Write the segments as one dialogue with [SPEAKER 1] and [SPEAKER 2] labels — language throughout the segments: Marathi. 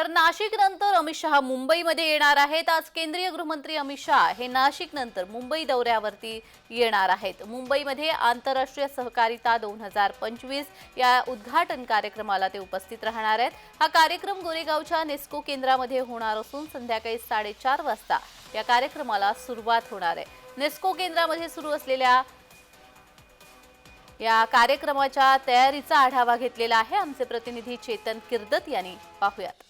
[SPEAKER 1] तर नाशिक नंतर अमित शहा मुंबईमध्ये येणार आहेत. आज केंद्रीय गृहमंत्री अमित शहा हे नाशिक नंतर मुंबई दौऱ्यावरती येणार आहेत. मुंबईमध्ये आंतरराष्ट्रीय सहकारिता दोन हजार पंचवीस या उद्घाटन कार्यक्रमाला ते उपस्थित राहणार आहेत. हा कार्यक्रम गोरेगावच्या नेस्को केंद्रामध्ये होणार असून संध्याकाळी साडेचार वाजता या कार्यक्रमाला सुरुवात होणार आहे. नेस्को केंद्रामध्ये सुरू असलेल्या या कार्यक्रमाच्या तयारीचा आढावा घेतलेला आहे. आमचे प्रतिनिधी चेतन किर्दत यांनी पाहूयात.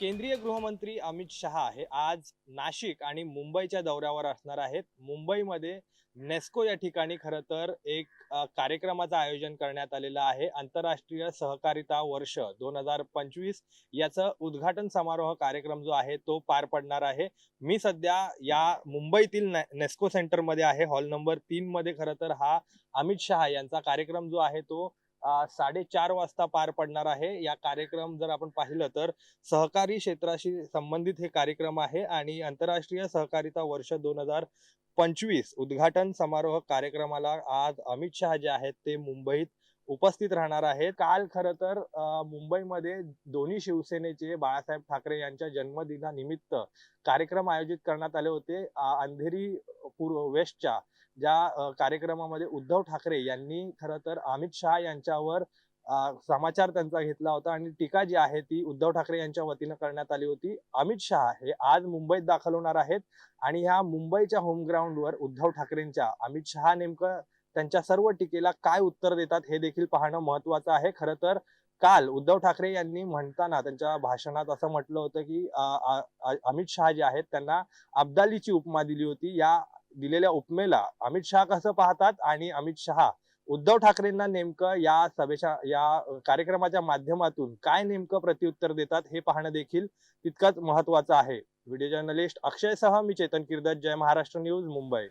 [SPEAKER 2] केंद्रीय गृहमंत्री अमित शहा हे आज नाशिक आणि मुंबईच्या दौऱ्यावर असणार आहेत. मुंबईमध्ये नेस्को या ठिकाणी खरं तर एक कार्यक्रमाचं आयोजन करण्यात आलेलं आहे. आंतरराष्ट्रीय सहकारिता वर्ष दोन हजार पंचवीस याचं उद्घाटन समारोह कार्यक्रम जो आहे तो पार पडणार आहे. मी सध्या या मुंबईतील नेस्को सेंटरमध्ये आहे. हॉल नंबर तीन मध्ये खरं तर हा अमित शहा यांचा कार्यक्रम जो आहे तो साडेचार वाजता पार पडणार आहे. या कार्यक्रम जर आपण पाहिलं तर सहकारी क्षेत्राशी संबंधित हे कार्यक्रम आहे आणि आंतरराष्ट्रीय सहकारिता वर्ष दोन हजार पंचवीस उद्घाटन समारोह कार्यक्रमाला आज अमित शहा जे आहेत ते मुंबईत उपस्थित राहणार आहेत. काल खरं तर मुंबईमध्ये दोन्ही शिवसेनेचे बाळासाहेब ठाकरे यांच्या जन्मदिनानिमित्त कार्यक्रम आयोजित करण्यात आले होते. अंधेरी पूर्व वेस्टच्या ज्या कार्यक्रमामध्ये उद्धव ठाकरे यांनी खरं तर अमित शहा यांच्यावर समाचार त्यांचा घेतला होता आणि टीका जी आहे ती उद्धव ठाकरे यांच्या वतीनं करण्यात आली होती. अमित शहा हे आज मुंबईत दाखल होणार आहेत आणि ह्या मुंबईच्या होमग्राऊंडवर उद्धव ठाकरेंच्या अमित शहा नेमकं त्यांच्या सर्व टीकेला काय उत्तर देतात हे देखील पाहणं महत्वाचं आहे. खरं तर काल उद्धव ठाकरे यांनी म्हणताना त्यांच्या भाषणात असं म्हटलं होतं की अमित शहा जे आहेत त्यांना अब्दालीची उपमा दिली होती. या दिलेल्या उपमेला अमित शहा कसं पाहतात आणि अमित शहा उद्धव ठाकरेंना नेमकं या सभेच्या या कार्यक्रमाच्या माध्यमातून काय नेमकं प्रत्युत्तर देतात हे पाहणं देखील तितकंच महत्वाचं आहे. व्हिडिओ जर्नलिस्ट अक्षयसह मी चेतन किर्दत जय महाराष्ट्र न्यूज मुंबई.